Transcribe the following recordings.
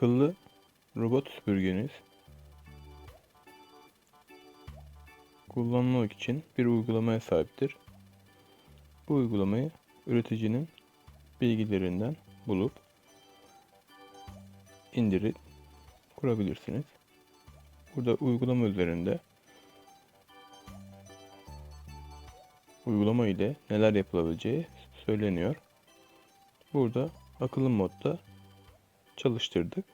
Akıllı robot süpürgeniz kullanmak için bir uygulamaya sahiptir. Bu uygulamayı üreticinin bilgilerinden bulup indirip kurabilirsiniz. Burada uygulama üzerinde uygulama ile neler yapılabileceği söyleniyor. Burada akıllı modda çalıştırdık.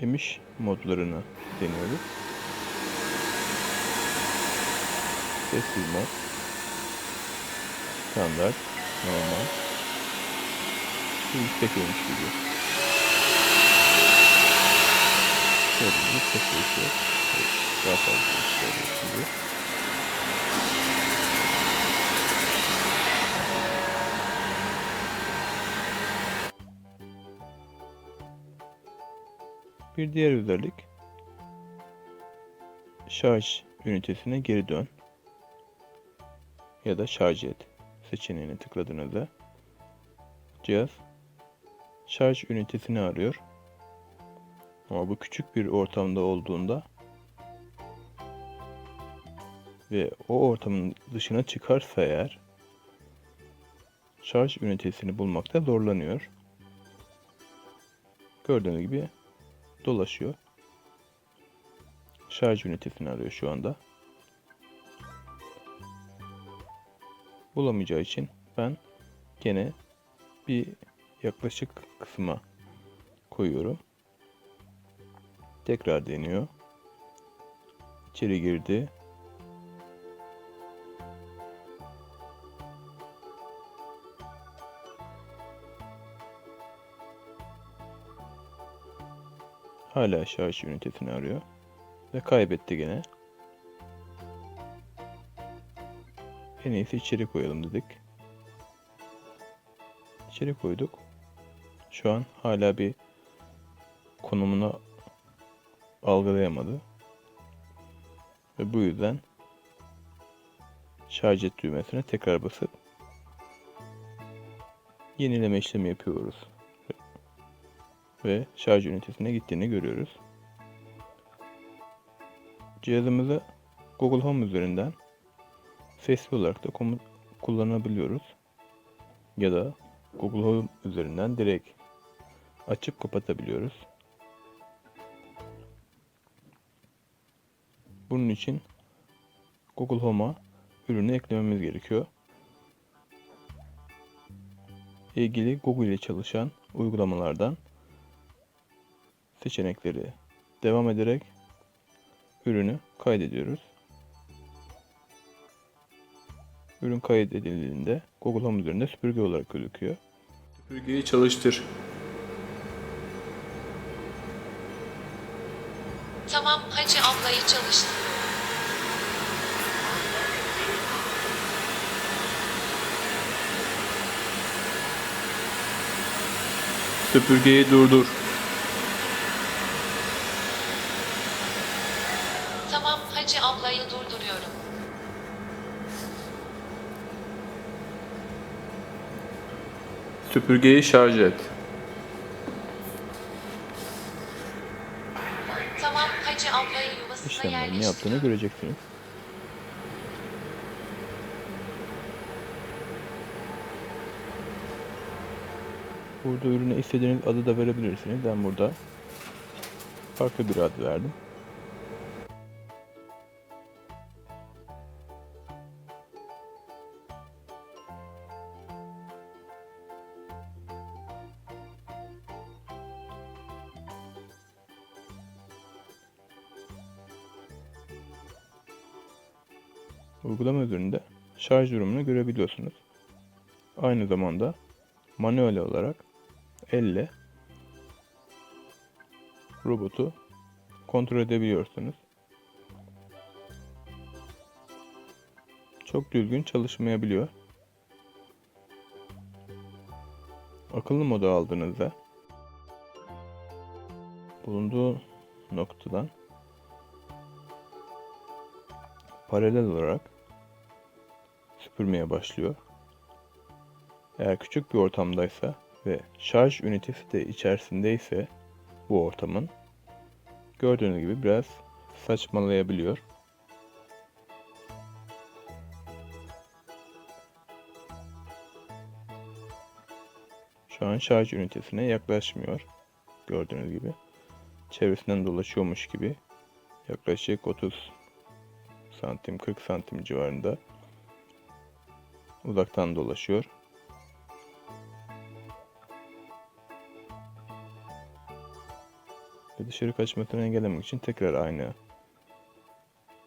Emiş modlarını deniyoruz. Sessiz mod, standart, normal, yüksek emiş gibi. Şöyle ses değişiyor. Daha fazla istiyoruz gibi. Bir diğer özellik şarj ünitesine geri dön ya da şarj et seçeneğini tıkladığınızda cihaz şarj ünitesini arıyor. Ama bu küçük bir ortamda olduğunda ve o ortamın dışına çıkarsa eğer şarj ünitesini bulmakta zorlanıyor. Gördüğünüz gibi dolaşıyor. Şarj ünitesini arıyor şu anda. Bulamayacağı için ben gene bir yaklaşık kısma koyuyorum. Tekrar deniyor. İçeri girdi. Hala şarj ünitesini arıyor. Ve kaybetti gene. En iyisi içeri koyalım dedik. İçeri koyduk. Şu an hala bir konumunu algılayamadı. Ve bu yüzden şarj et düğmesine tekrar basıp yenileme işlemi yapıyoruz ve şarj ünitesine gittiğini görüyoruz. Cihazımızı Google Home üzerinden sesli olarak da kullanabiliyoruz. Ya da Google Home üzerinden direkt açıp kapatabiliyoruz. Bunun için Google Home'a ürünü eklememiz gerekiyor. İlgili Google ile çalışan uygulamalardan seçenekleri devam ederek ürünü kaydediyoruz. Ürün kaydedildiğinde Google Home üzerinde süpürge olarak gözüküyor. Süpürgeyi çalıştır. Tamam Hacı ablayı çalıştır. Süpürgeyi durdur. Tamam Hacı ablayı durduruyorum. Süpürgeyi şarj et. Tamam Hacı ablayı yuvasına İşlemlerini yerleştir. yaptığını göreceksiniz. Burada ürüne istediğiniz adı da verebilirsiniz. Ben burada farklı bir ad verdim. Uygulama üzerinde şarj durumunu görebiliyorsunuz. Aynı zamanda manuel olarak elle robotu kontrol edebiliyorsunuz. Çok düzgün çalışmayabiliyor. Akıllı moda aldığınızda bulunduğu noktadan paralel olarak süpürmeye başlıyor. Eğer küçük bir ortamdaysa ve şarj ünitesi de içerisindeyse bu ortamın gördüğünüz gibi biraz saçmalayabiliyor. Şu an şarj ünitesine yaklaşmıyor. Gördüğünüz gibi. Çevresinden dolaşıyormuş gibi. Yaklaşık 30 santim 40 santim civarında uzaktan dolaşıyor. Ve dışarı kaçmasını engellemek için tekrar aynı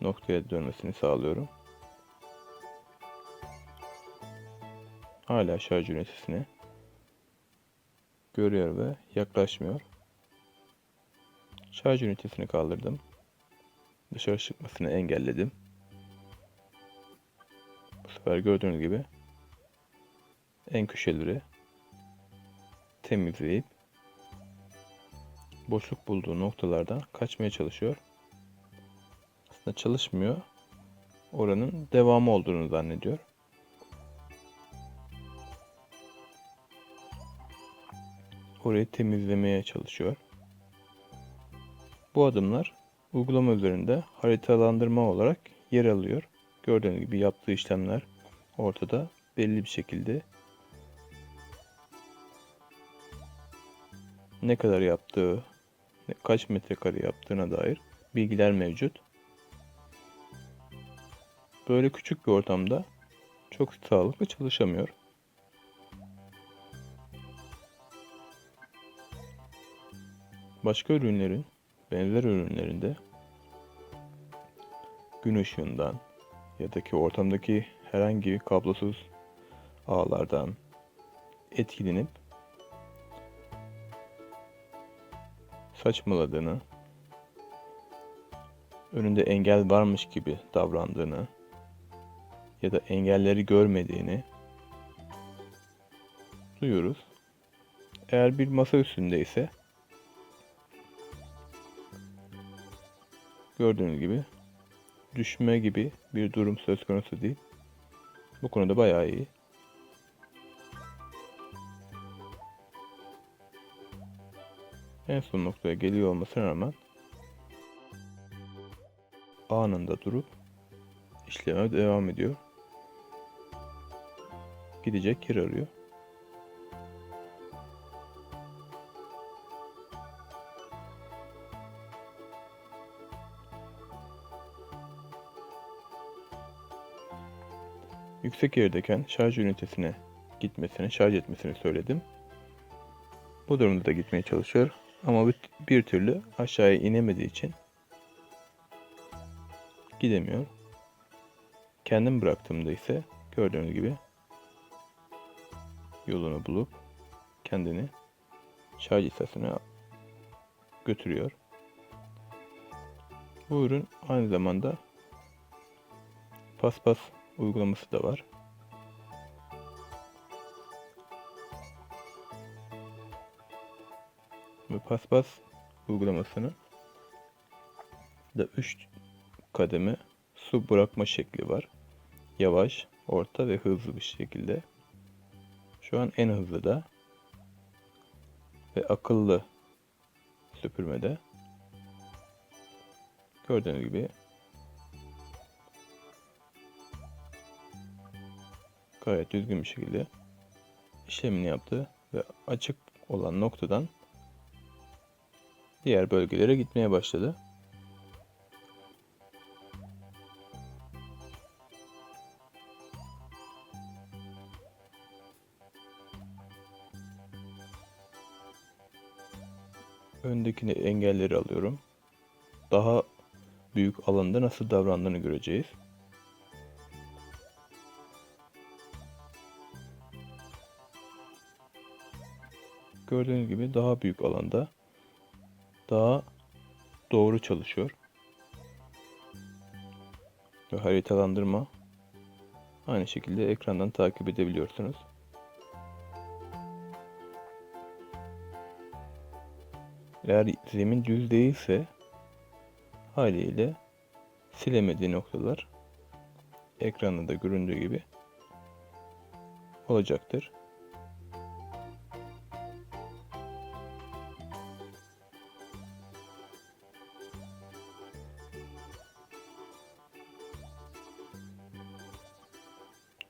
noktaya dönmesini sağlıyorum. Hala şarj ünitesini görüyor ve yaklaşmıyor. Şarj ünitesini kaldırdım. Dışarı çıkmasını engelledim. Sefer gördüğünüz gibi en köşeleri temizleyip boşluk bulduğu noktalardan kaçmaya çalışıyor. Aslında çalışmıyor. Oranın devamı olduğunu zannediyor. Orayı temizlemeye çalışıyor. Bu adımlar uygulama üzerinde haritalandırma olarak yer alıyor. Gördüğünüz gibi yaptığı işlemler ortada belli bir şekilde ne kadar yaptığı, kaç metrekare yaptığına dair bilgiler mevcut. Böyle küçük bir ortamda çok sağlıklı çalışamıyor. Başka ürünlerin, benzer ürünlerinde gün ışığından ya da ki ortamdaki herhangi bir kablosuz ağlardan etkilenip saçmaladığını, önünde engel varmış gibi davrandığını ya da engelleri görmediğini duyuyoruz. Eğer bir masa üstünde ise gördüğünüz gibi düşme gibi bir durum söz konusu değil. Bu konuda bayağı iyi. En son noktaya geliyor olmasına rağmen anında durup işleme devam ediyor. Gidecek yer arıyor. Yüksek yerdeyken şarj ünitesine gitmesini, şarj etmesini söyledim. Bu durumda da gitmeye çalışıyor. Ama bir, türlü aşağıya inemediği için gidemiyor. Kendim bıraktığımda ise gördüğünüz gibi yolunu bulup kendini şarj istasyonuna götürüyor. Bu ürün aynı zamanda paspas uygulaması da var. Ve paspas uygulamasını da 3 kademe su bırakma şekli var. Yavaş, orta ve hızlı bir şekilde. Şu an en hızlı da ve akıllı süpürmede. Gördüğünüz gibi gayet düzgün bir şekilde işlemini yaptı ve açık olan noktadan diğer bölgelere gitmeye başladı. Öndekini engelleri alıyorum. Daha büyük alanda nasıl davrandığını göreceğiz. Gördüğünüz gibi daha büyük alanda daha doğru çalışıyor. Ve haritalandırma aynı şekilde ekrandan takip edebiliyorsunuz. Eğer zemin düz değilse haliyle silemediği noktalar ekranda da göründüğü gibi olacaktır.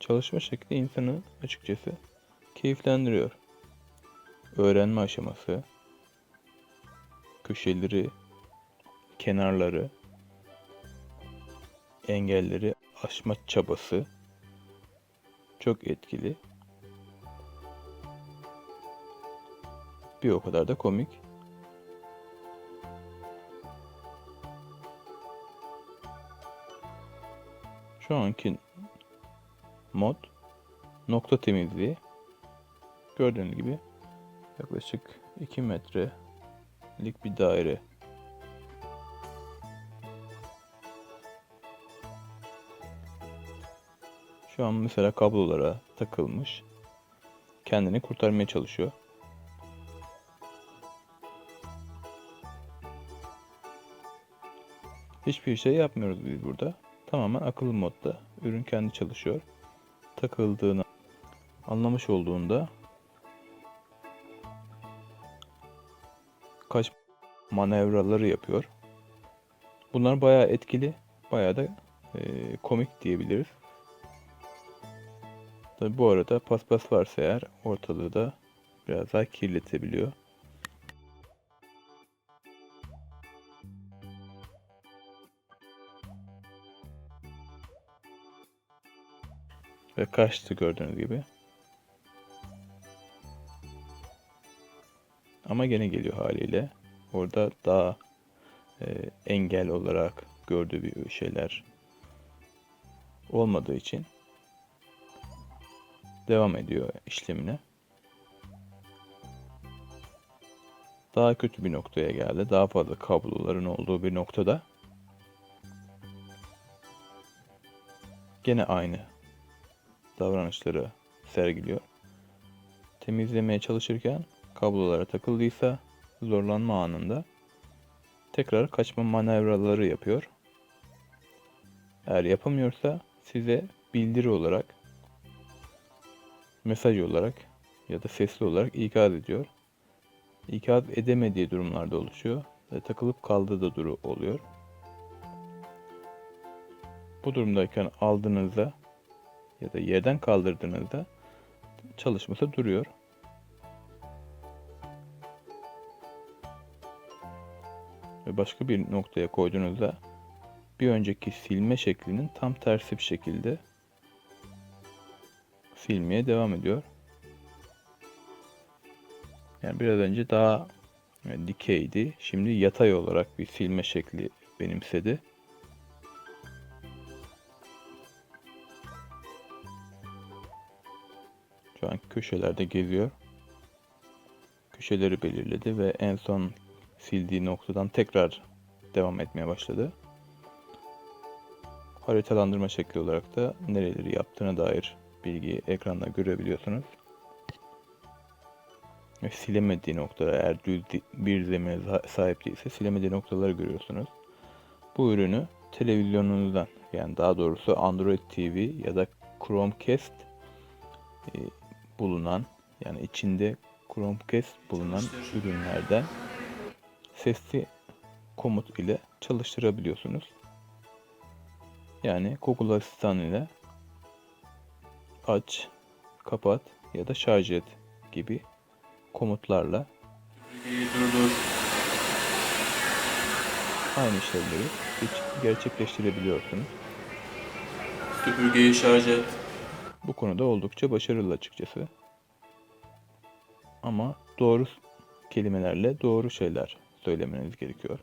Çalışma şekli insanı açıkçası keyiflendiriyor. Öğrenme aşaması, köşeleri, kenarları, engelleri aşma çabası çok etkili. Bir o kadar da komik. Şu anki mod nokta temizliği. Gördüğünüz gibi yaklaşık 2 metrelik bir daire. Şu an mesela kablolara takılmış. Kendini kurtarmaya çalışıyor. Hiçbir şey yapmıyoruz biz burada. Tamamen akıllı modda. Ürün kendi çalışıyor. Takıldığını anlamış olduğunda kaç manevraları yapıyor. Bunlar bayağı etkili, bayağı da e, komik diyebiliriz. Tabi bu arada paspas varsa eğer ortalığı da biraz daha kirletebiliyor. Ve kaçtı gördüğünüz gibi. Ama gene geliyor haliyle. Orada daha e, engel olarak gördüğü bir şeyler olmadığı için devam ediyor işlemine. Daha kötü bir noktaya geldi. Daha fazla kabloların olduğu bir noktada gene aynı davranışları sergiliyor. Temizlemeye çalışırken kablolara takıldıysa zorlanma anında tekrar kaçma manevraları yapıyor. Eğer yapamıyorsa size bildiri olarak mesaj olarak ya da sesli olarak ikaz ediyor. İkaz edemediği durumlarda oluşuyor ve takılıp kaldığı da duru oluyor. Bu durumdayken aldığınızda ya da yerden kaldırdığınızda çalışması duruyor. Ve başka bir noktaya koyduğunuzda bir önceki silme şeklinin tam tersi bir şekilde silmeye devam ediyor. Yani biraz önce daha dikeydi. Şimdi yatay olarak bir silme şekli benimsedi. Köşelerde geziyor. Köşeleri belirledi ve en son sildiği noktadan tekrar devam etmeye başladı. Haritalandırma şekli olarak da nereleri yaptığına dair bilgiyi ekranda görebiliyorsunuz. Ve silemediği noktalar eğer düz bir zemine sahip değilse silemediği noktaları görüyorsunuz. Bu ürünü televizyonunuzdan yani daha doğrusu Android TV ya da Chromecast e, bulunan yani içinde Chromecast bulunan ürünlerden sesli komut ile çalıştırabiliyorsunuz. Yani Google Asistan ile aç, kapat ya da şarj et gibi komutlarla aynı işlemleri gerçekleştirebiliyorsunuz. Süpürgeyi şarj et. Bu konuda oldukça başarılı açıkçası. Ama doğru kelimelerle doğru şeyler söylemeniz gerekiyor.